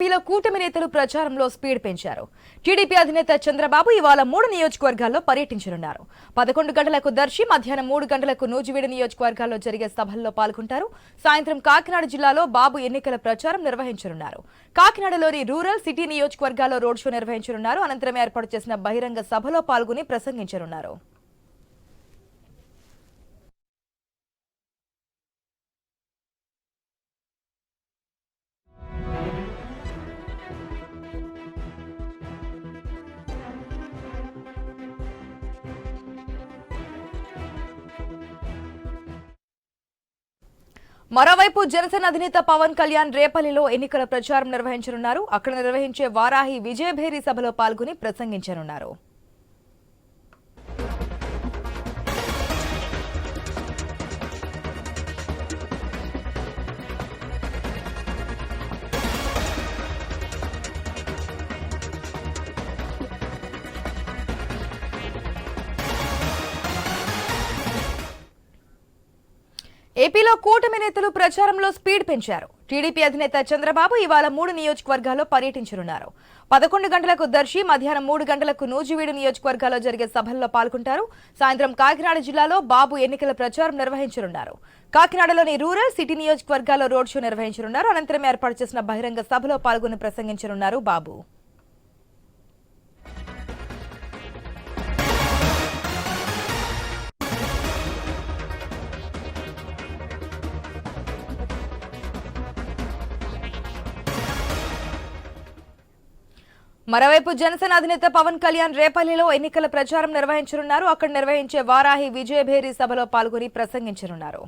ఏపీలో కూటమి నేతలు ప్రచారంలో స్పీడ్ పెంచారు. టీడీపీ అధినేత చంద్రబాబు ఇవాళ మూడు నియోజకవర్గాల్లో పర్యటించనున్నారు. పదకొండు గంటలకు దర్శి మధ్యాహ్నం మూడు గంటలకు నూజివీడు నియోజకవర్గాల్లో జరిగే సభల్లో పాల్గొంటారు. సాయంత్రం కాకినాడ జిల్లాలో బాబు ఎన్నికల ప్రచారం నిర్వహించనున్నారు. కాకినాడలోని రూరల్ సిటీ నియోజకవర్గాల్లో రోడ్ షో నిర్వహించనున్నారు. అనంతరం ఏర్పాటు చేసిన బహిరంగ సభలో పాల్గొని ప్రసంగించనున్నారు. మరోవైపు జనసేన అధినేత పవన్ కళ్యాణ్ రేపల్లిలో ఎన్నికల ప్రచారం నిర్వహించనున్నారు. అక్కడ నిర్వహించే వారాహి విజయభేరి సభలో పాల్గొని ప్రసంగించనున్నారు. ఏపీలో కూటమి నేతలు ప్రచారంలో స్పీడ్ పెంచారు. టీడీపీ అధినేత చంద్రబాబు ఇవాళ మూడు నియోజకవర్గాల్లో పర్యటించనున్నారు. పదకొండు గంటలకు దర్శి మధ్యాహ్నం మూడు గంటలకు నూజివీడు నియోజకవర్గాల్లో జరిగే సభల్లో పాల్గొంటారు. సాయంత్రం కాకినాడ జిల్లాలో బాబు ఎన్నికల ప్రచారం నిర్వహించనున్నారు. కాకినాడలోని రూరల్ సిటీ నియోజకవర్గాల్లో రోడ్ షో నిర్వహించనున్నారు. అనంతరం ఏర్పాటు చేసిన బహిరంగ సభలో పాల్గొని ప్రసంగించనున్నారు బాబు. మరోవైపు జనసేన అధినేత పవన్ కళ్యాణ్ రేపల్లిలో ఎన్నికల ప్రచారం నిర్వహించనున్నారు. అక్కడ నిర్వహించే వారాహి విజయభేరి సభలో పాల్గొని ప్రసంగించనున్నారు.